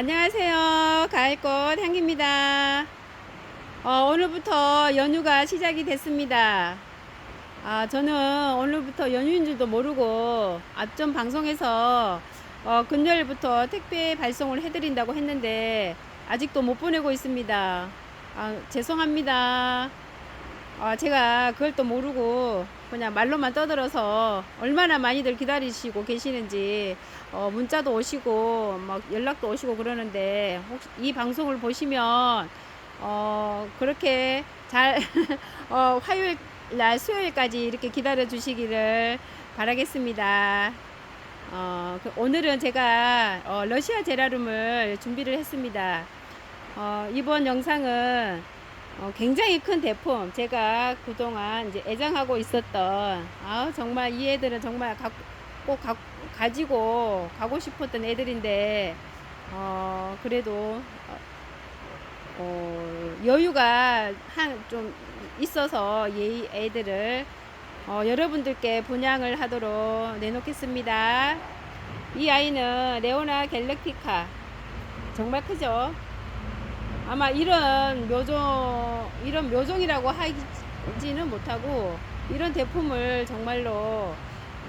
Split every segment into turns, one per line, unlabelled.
안녕하세요. 가을꽃 향기입니다. 어, 오늘부터 연휴가 시작이 됐습니다. 아, 저는 오늘부터 연휴인 줄도 모르고 앞전 방송에서 어, 금요일부터 택배 발송을 해드린다고 했는데 아직도 못 보내고 있습니다. 아, 죄송합니다. 아, 제가 그걸 또 모르고 그냥 말로만 떠들어서 얼마나 많이들 기다리시고 계시는지 어, 문자도 오시고 막 연락도 오시고 그러는데 혹시 이 방송을 보시면 어, 그렇게 잘 어, 화요일 날 수요일까지 이렇게 기다려 주시기를 바라겠습니다. 어, 그 오늘은 제가 어, 러시아 제라룸을 준비를 했습니다. 어, 이번 영상은 어, 굉장히 큰 대품 제가 그동안 이제 애장하고 있었던 아 정말 이 애들은 정말 가, 꼭 가, 가지고 가고 싶었던 애들인데 어 그래도 어, 어, 여유가 한 좀 있어서 이 애들을 어, 여러분들께 분양을 하도록 내놓겠습니다. 이 아이는 레오나 갤럭티카 정말 크죠? 아마 이런 묘종 이런 묘종이라고 하지는 못하고 이런 제품을 정말로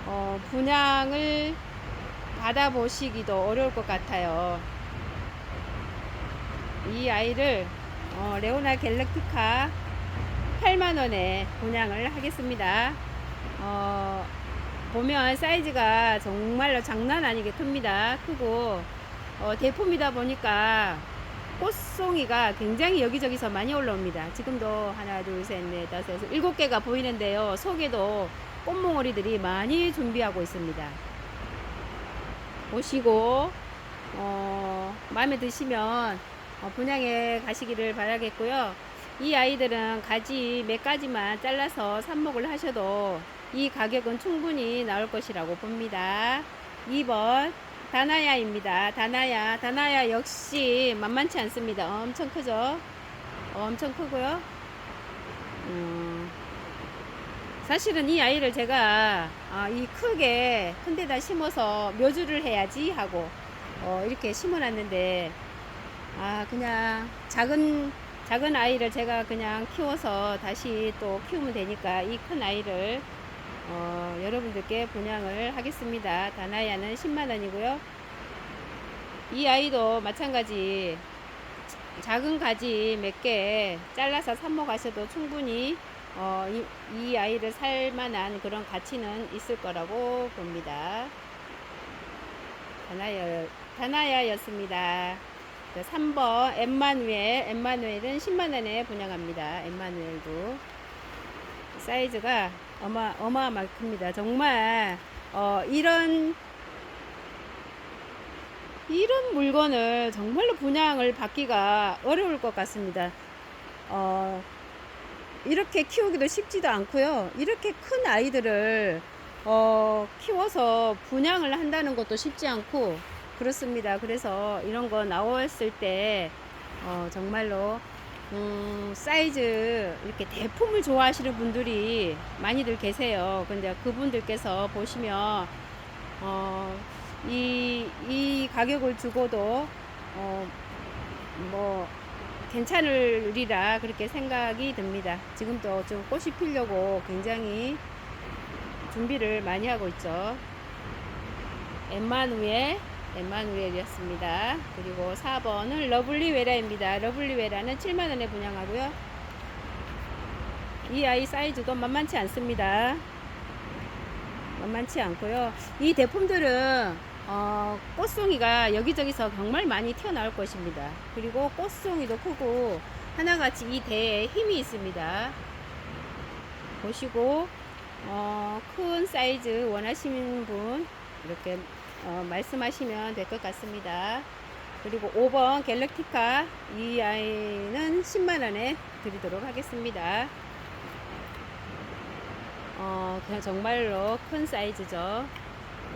어, 분양을 받아보시기도 어려울 것 같아요. 이 아이를 어, 레오나 갤럭티카 8만원에 분양을 하겠습니다. 어, 보면 사이즈가 정말로 장난 아니게 큽니다. 크고 어, 대품이다 보니까 꽃송이가 굉장히 여기저기서 많이 올라옵니다. 지금도 하나, 둘, 셋, 넷, 다섯, 여섯, 일곱 개가 보이는데요. 속에도 꽃몽오리들이 많이 준비하고 있습니다. 보시고 어, 마음에 드시면 어, 분양에 가시기를 바라겠고요. 이 아이들은 가지 몇 가지만 잘라서 삽목을 하셔도 이 가격은 충분히 나올 것이라고 봅니다. 2번 다나야입니다. 다나야. 다나야 역시 만만치 않습니다. 엄청 크죠? 엄청 크고요. 음, 사실은 이 아이를 제가 아, 이 크게 큰 데다 심어서 묘주를 해야지 하고 어, 이렇게 심어놨는데 아 그냥 작은 작은 아이를 제가 그냥 키워서 다시 또 키우면 되니까 이 큰 아이를 어, 여러분들께 분양을 하겠습니다. 다나야는 10만원이고요. 이 아이도 마찬가지 작은 가지 몇 개 잘라서 삽목하셔도 충분히 어, 이, 이 아이를 살 만한 그런 가치는 있을 거라고 봅니다. 다나야, 다나야였습니다. 3번 엠마누엘, 엠마누엘은 10만원에 분양합니다. 엠마누엘도 사이즈가 어마, 어마어마하게 큽니다. 정말 어, 이런 이런 물건을 정말로 분양을 받기가 어려울 것 같습니다. 어, 이렇게 키우기도 쉽지도 않고요. 이렇게 큰 아이들을 어, 키워서 분양을 한다는 것도 쉽지 않고 그렇습니다. 그래서 이런 거 나왔을 때 어, 정말로 음, 사이즈 이렇게 대품을 좋아하시는 분들이 많이들 계세요. 근데 그분들께서 보시면 어, 이, 이 가격을 주고도 어, 뭐 괜찮으리라 그렇게 생각이 듭니다. 지금도 좀 꽃이 피려고 굉장히 준비를 많이 하고 있죠. 엠마누엘 엠마누엘이었습니다. 그리고 4번은 러블리 웨라입니다. 러블리 웨라는 7만원에 분양하고요. 이 아이 사이즈도 만만치 않습니다. 만만치 않고요. 이 대품들은 어, 꽃송이가 여기저기서 정말 많이 튀어나올 것입니다. 그리고 꽃송이도 크고 하나같이 이 대에 힘이 있습니다. 보시고 어, 큰 사이즈 원하시는 분 이렇게 어, 말씀하시면 될 것 같습니다. 그리고 5번 갤럭티카 이 아이는 10만원에 드리도록 하겠습니다. 어, 그냥 정말로 큰 사이즈죠.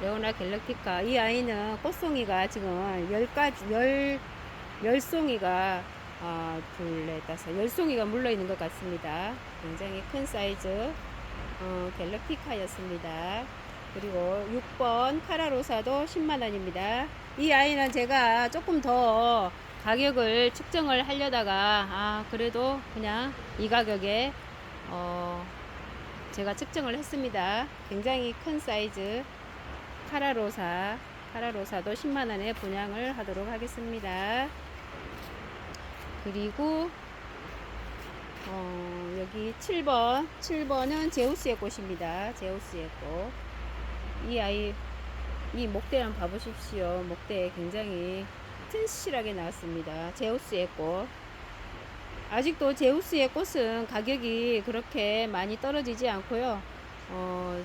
레오나 갤럭티카. 이 아이는 꽃송이가 지금 10가지, 10, 10송이가, 아, 둘, 넷, 다섯, 10송이가 물러 있는 것 같습니다. 굉장히 큰 사이즈, 어, 갤럭티카였습니다. 그리고 6번 카라로사도 10만원입니다. 이 아이는 제가 조금 더 가격을 측정을 하려다가, 아, 그래도 그냥 이 가격에, 어, 제가 측정을 했습니다. 굉장히 큰 사이즈 카라로사, 카라로사도 10만원에 분양을 하도록 하겠습니다. 그리고 어, 여기 7번 7번은 제우스의 꽃입니다 제우스의 꽃 이 아이 이 목대 한번 봐보십시오. 목대 굉장히 튼실하게 나왔습니다. 제우스의 꽃. 아직도 제우스의 꽃은 가격이 그렇게 많이 떨어지지 않고요. 어,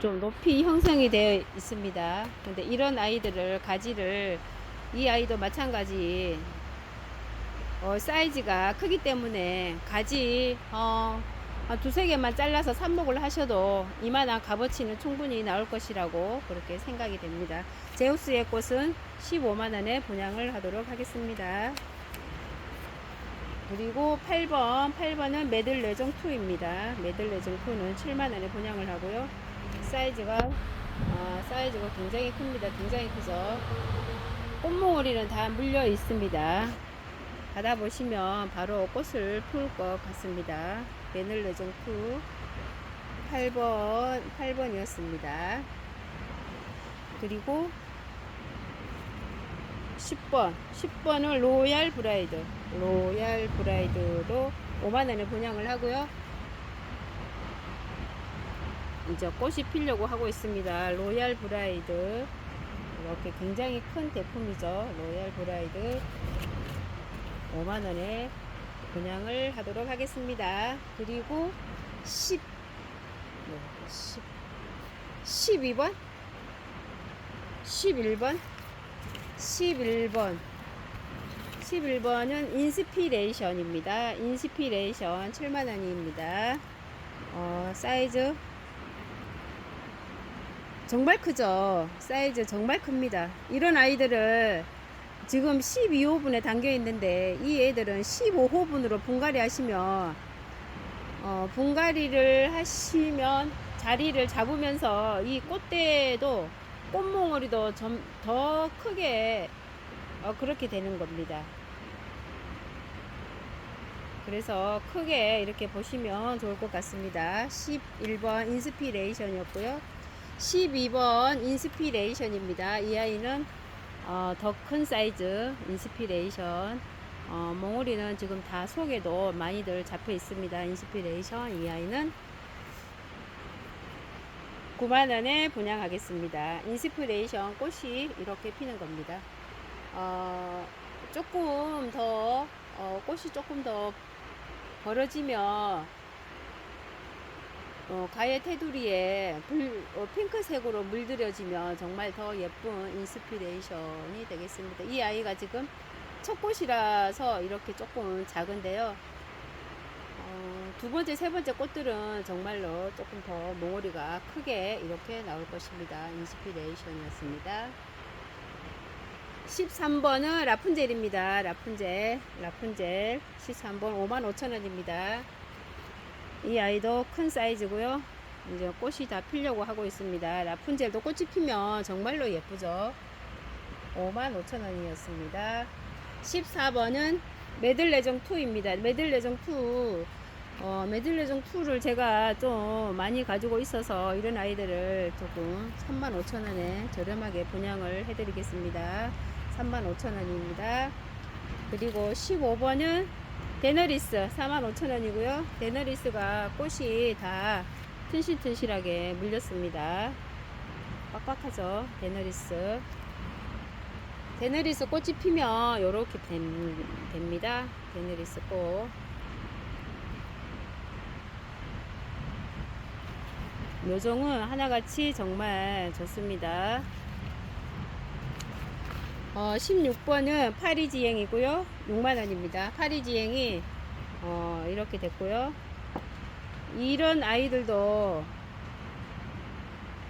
좀 높이 형성이 되어 있습니다. 근데 이런 아이들을 가지를 이 아이도 마찬가지 어, 사이즈가 크기 때문에 가지 어, 한 두세 개만 잘라서 삽목을 하셔도 이만한 값어치는 충분히 나올 것이라고 그렇게 생각이 됩니다. 제우스의 꽃은 15만원에 분양을 하도록 하겠습니다. 그리고 8번, 8번은 매들레종 2입니다. 매들레종 2는 7만원에 분양을 하고요. 사이즈가, 아, 사이즈가 굉장히 큽니다. 굉장히 크죠. 꽃몽오리는 다 물려 있습니다. 받아보시면 바로 꽃을 풀 것 같습니다. 베늘레종 2 8번 8번이었습니다. 그리고 10번 10번은 로얄 브라이드 로얄 브라이드로 5만원에 분양을 하고요. 이제 꽃이 피려고 하고 있습니다. 로얄 브라이드 이렇게 굉장히 큰 대품이죠. 로얄 브라이드 5만원에 분양을 하도록 하겠습니다. 그리고 10, 10 12번 11번 11번 11번은 인스피레이션입니다. 인스피레이션 7만원입니다. 어, 사이즈 정말 크죠? 사이즈 정말 큽니다. 이런 아이들을 지금 12호분에 담겨 있는데 이 애들은 15호분으로 분갈이 하시면 어, 분갈이를 하시면 자리를 잡으면서 이 꽃대도 꽃몽오리도 좀 더 크게 어, 그렇게 되는 겁니다. 그래서 크게 이렇게 보시면 좋을 것 같습니다. 11번 인스피레이션이었고요. 12번 인스피레이션입니다. 이 아이는 어, 더 큰 사이즈 인스피레이션 어, 몽우리는 지금 다 속에도 많이들 잡혀 있습니다. 인스피레이션 이 아이는 9만원에 분양하겠습니다. 인스피레이션 꽃이 이렇게 피는 겁니다. 어, 조금 더 어, 꽃이 조금 더 벌어지면 어, 가해 테두리에 불, 어, 핑크색으로 물들여지면 정말 더 예쁜 인스피레이션이 되겠습니다. 이 아이가 지금 첫 꽃이라서 이렇게 조금 작은데요. 어, 두 번째, 세 번째 꽃들은 정말로 조금 더 몽우리가 크게 이렇게 나올 것입니다. 인스피레이션이었습니다. 13번은 라푼젤입니다. 라푼젤, 라푼젤 13번 55,000원입니다. 이 아이도 큰 사이즈고요. 이제 꽃이 다 피려고 하고 있습니다. 라푼젤도 꽃이 피면 정말로 예쁘죠. 55,000원이었습니다. 14번은 메들레정 2입니다. 메들레정 2. 어, 메들레정 2를 제가 좀 많이 가지고 있어서 이런 아이들을 조금 35,000원에 저렴하게 분양을 해드리겠습니다. 35,000원입니다. 그리고 15번은 데너리스 45,000원이고요. 데너리스가 꽃이 다 튼실튼실하게 물렸습니다. 빡빡하죠. 데너리스. 데너리스 꽃이 피면 이렇게 됩니다. 데너리스 꽃. 묘종은 하나같이 정말 좋습니다. 어, 16번은 파리지행이고요. 6만원입니다. 파리지행이 어, 이렇게 됐고요. 이런 아이들도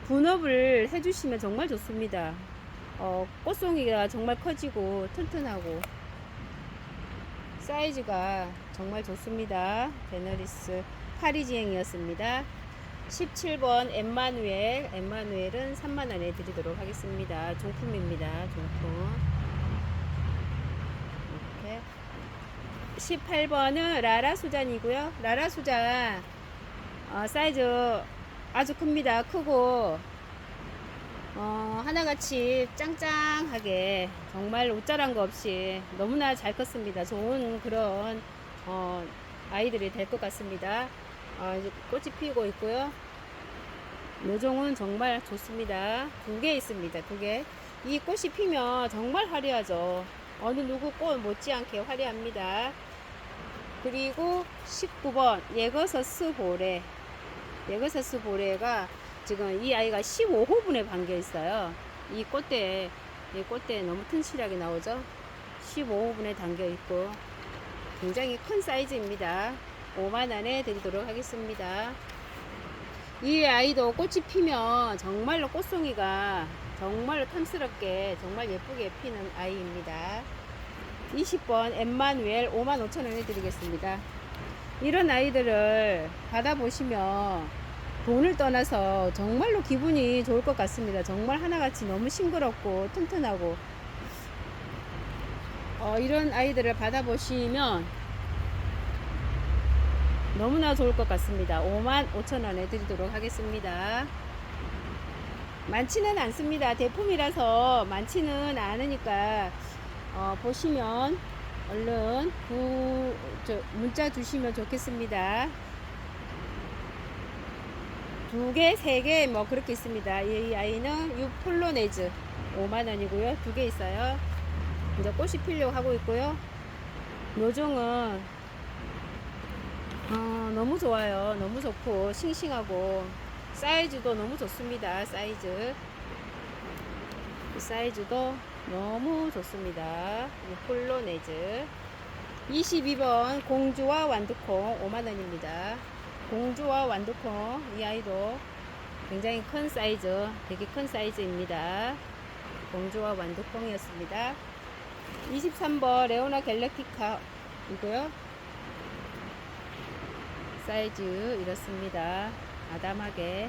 분업을 해주시면 정말 좋습니다. 어, 꽃송이가 정말 커지고 튼튼하고 사이즈가 정말 좋습니다. 베너리스 파리지행이었습니다. 17번 엠마누엘, 엠마누엘은 3만 원에 드리도록 하겠습니다. 종품입니다. 종품. 이렇게. 18번은 라라 수잔이고요. 라라 수잔, 어, 사이즈 아주 큽니다. 크고, 어, 하나같이 짱짱하게 정말 옷자란 거 없이 너무나 잘 컸습니다. 좋은 그런 어, 아이들이 될 것 같습니다. 어, 이제 꽃이 피고 있고요. 묘종은 정말 좋습니다. 두 개 있습니다. 두 개. 이 꽃이 피면 정말 화려하죠. 어느 누구 꽃 못지않게 화려합니다. 그리고 19번 예거서스 보레. 예거서스 보레가 지금 이 아이가 15호분에 반겨 있어요. 이 꽃대, 이 꽃대 너무 튼실하게 나오죠? 15호분에 담겨 있고 굉장히 큰 사이즈입니다. 5만원에 드리도록 하겠습니다. 이 아이도 꽃이 피면 정말로 꽃송이가 정말로 탐스럽게 정말 예쁘게 피는 아이입니다. 20번 엠마누엘 55,000원에 드리겠습니다. 이런 아이들을 받아보시면 돈을 떠나서 정말로 기분이 좋을 것 같습니다. 정말 하나같이 너무 싱그럽고 튼튼하고 어, 이런 아이들을 받아보시면 너무나 좋을 것 같습니다. 5만 5천 원에 드리도록 하겠습니다. 많지는 않습니다. 대품이라서 많지는 않으니까 어, 보시면 얼른 구, 저, 문자 주시면 좋겠습니다. 두 개, 세 개, 뭐 그렇게 있습니다. 이 아이는 유폴로네즈 5만 원이고요. 두 개 있어요. 이제 꽃이 피려고 하고 있고요. 묘종은 어, 너무 좋아요. 너무 좋고 싱싱하고 사이즈도 너무 좋습니다. 사이즈 사이즈도 너무 좋습니다. 유폴로네즈 22번 공주와 완두콩 5만원입니다. 공주와 완두콩 이 아이도 굉장히 큰 사이즈 되게 큰 사이즈입니다 공주와 완두콩이었습니다 23번 레오나 갤럭티카 이고요 사이즈 이렇습니다 아담하게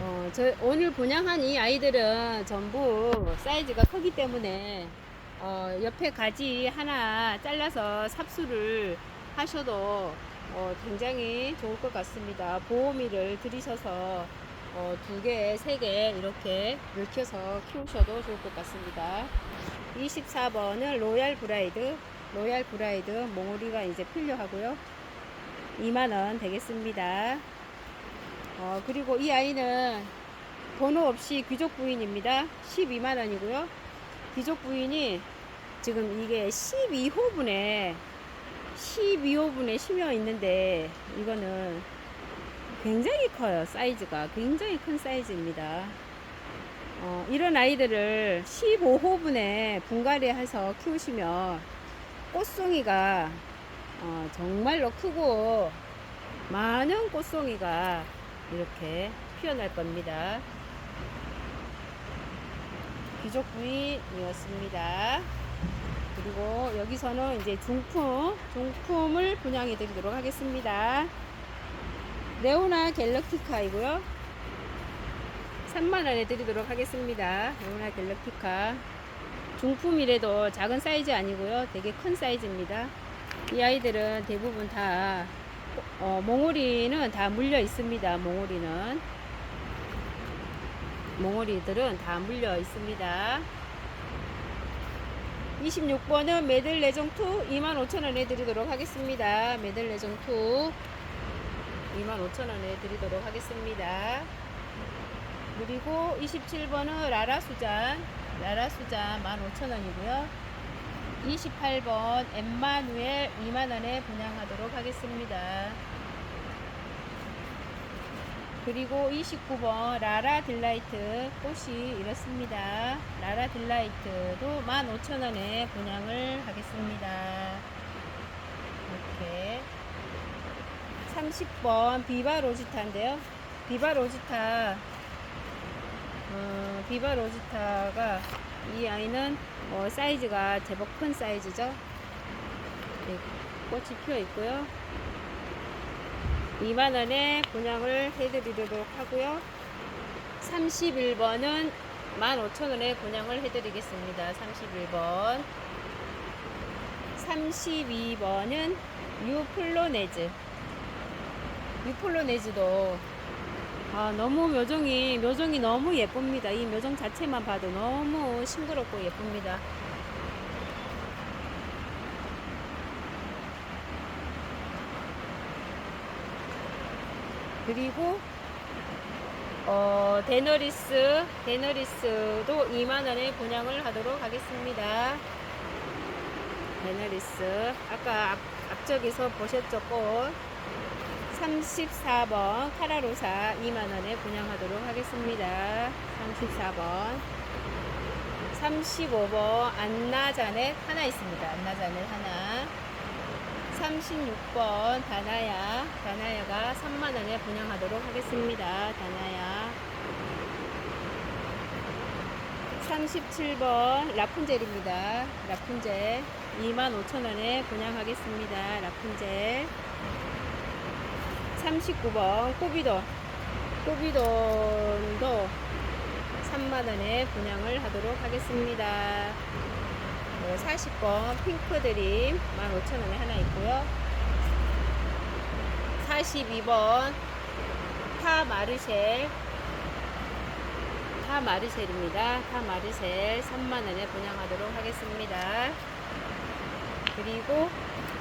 어, 저 오늘 분양한 이 아이들은 전부 사이즈가 크기 때문에 어, 옆에 가지 하나 잘라서 삽수를 하셔도 어, 굉장히 좋을 것 같습니다. 보호미를 들이셔서 어, 두 개, 세 개 이렇게 늙혀서 키우셔도 좋을 것 같습니다. 24번은 로얄 브라이드, 로얄 브라이드 몽우리가 이제 필요하고요. 2만원 되겠습니다. 어, 그리고 이 아이는 번호 없이 귀족 부인입니다. 12만원이고요. 귀족 부인이 지금 이게 12호분에 12호분에 심어 있는데 이거는 굉장히 커요 사이즈가 굉장히 큰 사이즈입니다 어, 이런 아이들을 15호분에 분갈이 해서 키우시면 꽃송이가 어, 정말로 크고 많은 꽃송이가 이렇게 피어날 겁니다 귀족 부인이었습니다 그리고 여기서는 이제 중품, 중품을 분양해 드리도록 하겠습니다. 레오나 갤럭티카이고요. 3만원에 드리도록 하겠습니다. 레오나 갤럭티카. 중품이라도 작은 사이즈 아니고요. 되게 큰 사이즈입니다. 이 아이들은 대부분 다, 어, 몽오리는 다 물려 있습니다. 몽오리는. 몽오리들은 다 물려 있습니다. 26번은 메들레종2 25,000원에 드리도록 하겠습니다. 메들레종2 25,000원에 드리도록 하겠습니다. 그리고 27번은 라라수잔 라라수잔 15,000원이고요. 28번 엠마누엘 2만원에 분양하도록 하겠습니다. 그리고 29번 라라 딜라이트 꽃이 이렇습니다. 라라 딜라이트도 15,000원에 분양을 하겠습니다. 이렇게 30번 비바 로지타인데요. 비바 로지타 어, 비바 로지타가 이 아이는 어, 사이즈가 제법 큰 사이즈죠. 네, 꽃이 피어 있고요. 2만원에 분양을 해드리도록 하고요 31번은 15,000원에 분양을 해드리겠습니다 31번 32번은 유플로네즈 유플로네즈도 아, 너무 묘종이 묘종이 너무 예쁩니다. 이 묘종 자체만 봐도 너무 싱그럽고 예쁩니다. 그리고 어, 데너리스 데너리스도 2만원에 분양을 하도록 하겠습니다. 데너리스. 아까 앞, 앞쪽에서 보셨죠 꽃 34번 카라로사 2만원에 분양하도록 하겠습니다. 34번. 35번 안나자넷 하나 있습니다. 안나자넷 하나. 36번 다나야. 다나야가 3만원에 분양하도록 하겠습니다. 다나야. 37번 라푼젤입니다. 라푼젤 25,000원에 분양하겠습니다. 라푼젤 39번 꼬비돈. 꼬비돈도 3만원에 분양을 하도록 하겠습니다. 40번 핑크드림 15,000원에 하나 있고요. 42번 타 마르셀. 타 마르셀입니다. 타 마르셀 3만원에 분양하도록 하겠습니다. 그리고 아,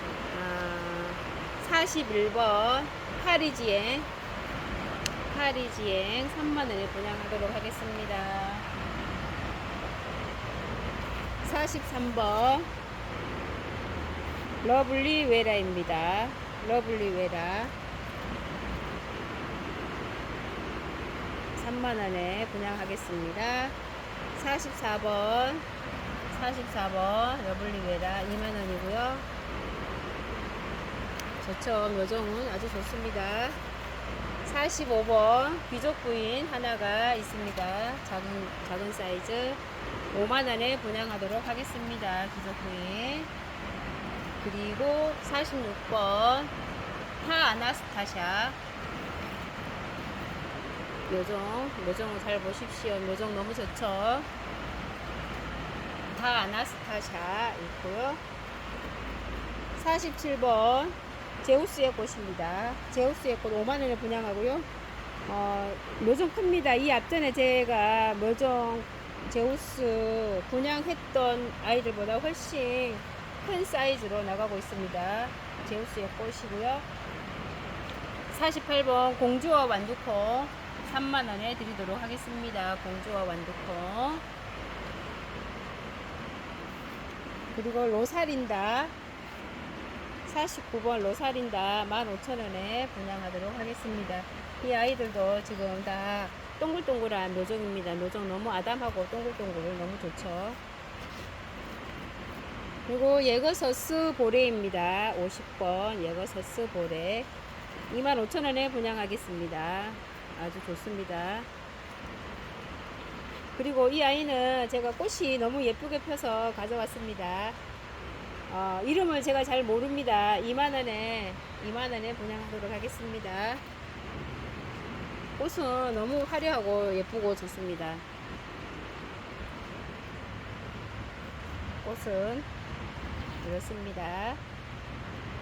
41번 파리지행 파리지행 3만원에 분양하도록 하겠습니다 43번 러블리 웨라입니다. 러블리 웨라 3만원에 분양하겠습니다. 44번 44번 러블리 웨라 2만원이고요. 좋죠. 묘종은 아주 좋습니다. 45번 귀족 부인 하나가 있습니다. 작은, 작은 사이즈 5만원에 분양하도록 하겠습니다. 귀족 부인. 그리고 46번 타 아나스타샤 묘종, 묘종 잘 보십시오. 묘종 너무 좋죠. 타 아나스타샤 있고요. 47번 제우스의 꽃입니다. 제우스의 꽃 5만원에 분양하고요. 어, 묘종 큽니다. 이 앞전에 제가 묘종 제우스 분양했던 아이들보다 훨씬 큰 사이즈로 나가고 있습니다. 제우스의 꽃이고요. 48번 공주와 완두콩 3만원에 드리도록 하겠습니다. 공주와 완두콩 그리고 로사린다 49번 로사린다 15,000원에 분양하도록 하겠습니다. 이 아이들도 지금 다 동글동글한 묘종입니다. 묘종 너무 아담하고 동글동글 너무 좋죠. 그리고 예거서스 보레입니다. 50번 예거서스 보레 25,000원에 분양하겠습니다. 아주 좋습니다. 그리고 이 아이는 제가 꽃이 너무 예쁘게 펴서 가져왔습니다. 어, 이름을 제가 잘 모릅니다. 2만원에 2만원에 분양하도록 하겠습니다. 꽃은 너무 화려하고 예쁘고 좋습니다. 꽃은 이렇습니다.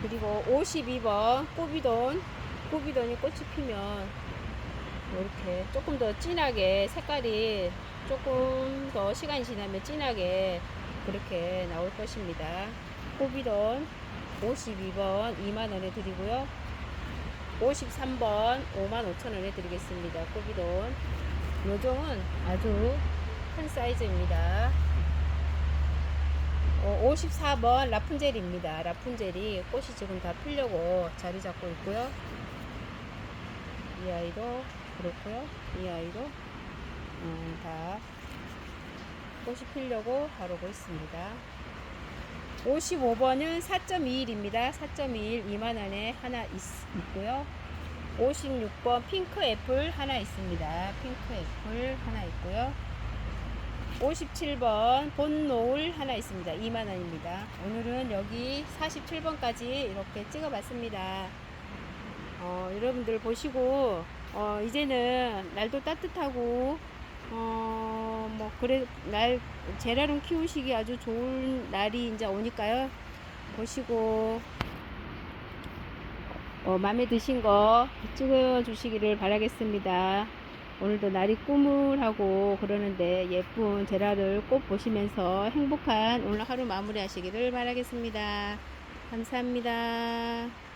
그리고 52번 꼬비돈 꼬비돈이 꽃이 피면 이렇게 조금 더 진하게 색깔이 조금 더 시간이 지나면 진하게 그렇게 나올 것입니다. 꼬비돈 52번 2만원에 드리고요. 53번 55,000원에 드리겠습니다. 꼬비돈 요종은 아주 큰 사이즈입니다. 어, 54번 라푼젤입니다. 라푼젤이 꽃이 지금 다 피려고 자리 잡고 있고요. 이 아이도 그렇고요. 이 아이도 음, 다 꽃이 피려고 바르고 있습니다. 55번은 4.21입니다. 4.21 2만원에 하나 있, 있고요. 56번 핑크 애플 하나 있습니다. 핑크 애플 하나 있고요. 57번 본 노을 하나 있습니다. 2만원입니다. 오늘은 여기 47번까지 이렇게 찍어 봤습니다. 어, 여러분들 보시고 어, 이제는 날도 따뜻하고 어, 뭐 그래 날 제라늄 키우시기 아주 좋은 날이 이제 오니까요. 보시고 어, 마음에 드신 거 찍어 주시기를 바라겠습니다. 오늘도 날이 꾸물하고 그러는데 예쁜 제라를 꼭 보시면서 행복한 오늘 하루 마무리 하시기를 바라겠습니다. 감사합니다.